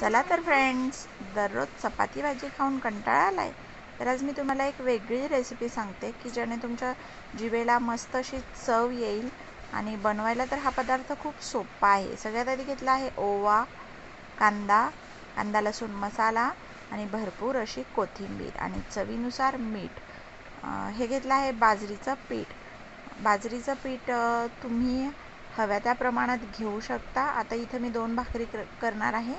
चला तर फ्रेंड्स दररोज चपाती भाजी खाऊन कंटाळा आला आहे तर आज मी तुम्हाला एक वेगळी रेसिपी सांगते की ज्याने तुमच्या जिभेला मस्त अशी चव येईल आणि बनवायला तर हा पदार्थ खूप सोपा आहे. सगळ्यात आधी घेतला आहे ओवा कांदा कांदा लसूण मसाला आणि भरपूर अशी कोथिंबीर आणि चवीनुसार मीठ. हे घेतलं आहे बाजरीचं पीठ. बाजरीचं पीठ तुम्ही हव्या त्या प्रमाणात घेऊ शकता. आता इथं मी दोन भाकरी करणार आहे.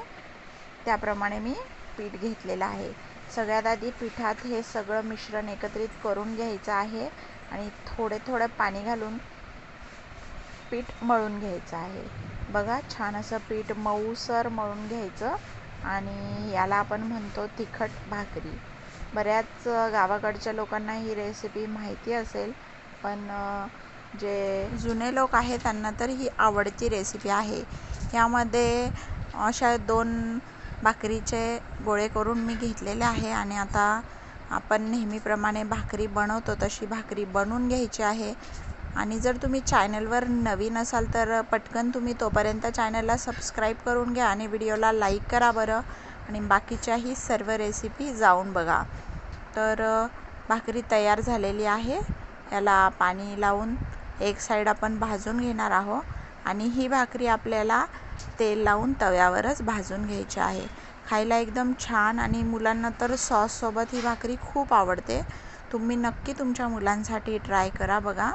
त्याप्रमाणे मी पीठ घेतलेलं आहे. सगळ्यात आधी पिठात हे सगळं मिश्रण एकत्रित करून घ्यायचं आहे आणि थोडे थोडं पाणी घालून पीठ मळून घ्यायचं आहे. बघा छान असं पीठ मऊसर मळून घ्यायचं आणि याला आपण म्हणतो तिखट भाकरी. बऱ्याच गावाकडच्या लोकांना ही रेसिपी माहिती असेल पण जे जुने लोक आहेत त्यांना तर ही आवडती रेसिपी आहे. यामध्ये अशा दोन भाकरीचे गोळे करून मी घेतलेले आहे आणि आता आपण नेहमीप्रमाणे भाकरी बनवतो तशी भाकरी बनवून घ्यायची आहे. आणि जर तुम्ही चॅनलवर नवीन असाल तर पटकन तुम्ही तोपर्यंत चॅनलला सबस्क्राईब करून घ्या आणि व्हिडिओला लाईक करा बरं. आणि बाकीच्याही सर्व रेसिपी जाऊन बघा. तर भाकरी तयार झालेली आहे. याला पाणी लावून एक साईड आपण भाजून घेणार आहोत. आणि ही भाकरी आपल्याला तेल लावून तव्यावरच भाजून घ्यायचे आहे. खायला एकदम छान आणि मुलांना तर सॉससोबत ही भाकरी खूप आवडते. तुम्ही नक्की तुमच्या मुलांसाठी ट्राय करा बघा.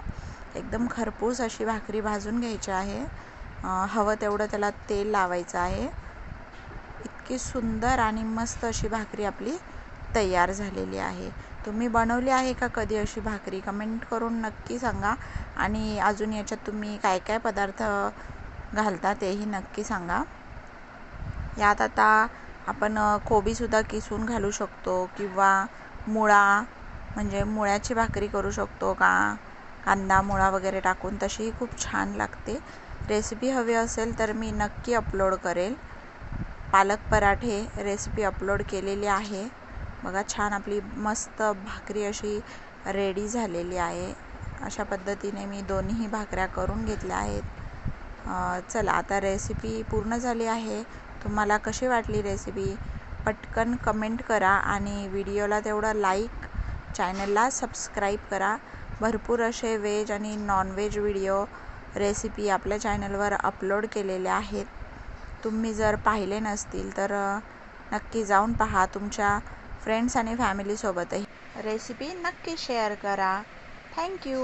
एकदम खरपूस अशी भाकरी भाजून घ्यायची आहे. हवं तेवढं त्याला तेल लावायचं आहे. इतकी सुंदर आणि मस्त अशी भाकरी आपली तयार झालेली आहे. तुम्ही बनवली आहे का कधी अशी भाकरी? कमेंट करून नक्की सांगा. आणि अजून याच्यात तुम्ही काय काय पदार्थ घालता तेही नक्की सांगा. यात आता आपण कोबीसुद्धा किसून घालू शकतो किंवा मुळा म्हणजे मुळ्याची भाकरी करू शकतो का? कांदा मुळा वगैरे टाकून तशीही खूप छान लागते. रेसिपी हवी असेल तर मी नक्की अपलोड करेल. पालक पराठे रेसिपी अपलोड केलेली आहे. बघा छान आपली मस्त भाकरी अशी रेडी झालेली आहे. अशा पद्धतीने मी दोन्ही भाकऱ्या करून घेतल्या आहेत. चला आता रेसिपी पूर्ण झाली आहे. तुम्हाला कशी वाटली रेसिपी पटकन कमेंट करा आणि व्हिडिओला तेवढं लाईक चॅनलला सबस्क्राईब करा. भरपूर असे व्हेज आणि नॉनव्हेज व्हिडिओ रेसिपी आपल्या चॅनलवर अपलोड केलेले आहेत. तुम्ही जर पाहिले नसतील तर नक्की जाऊन पहा तुमच्या फ्रेंड्स आणि फॅमिलीसोबतही रेसिपी नक्की शेअर करा. Thank you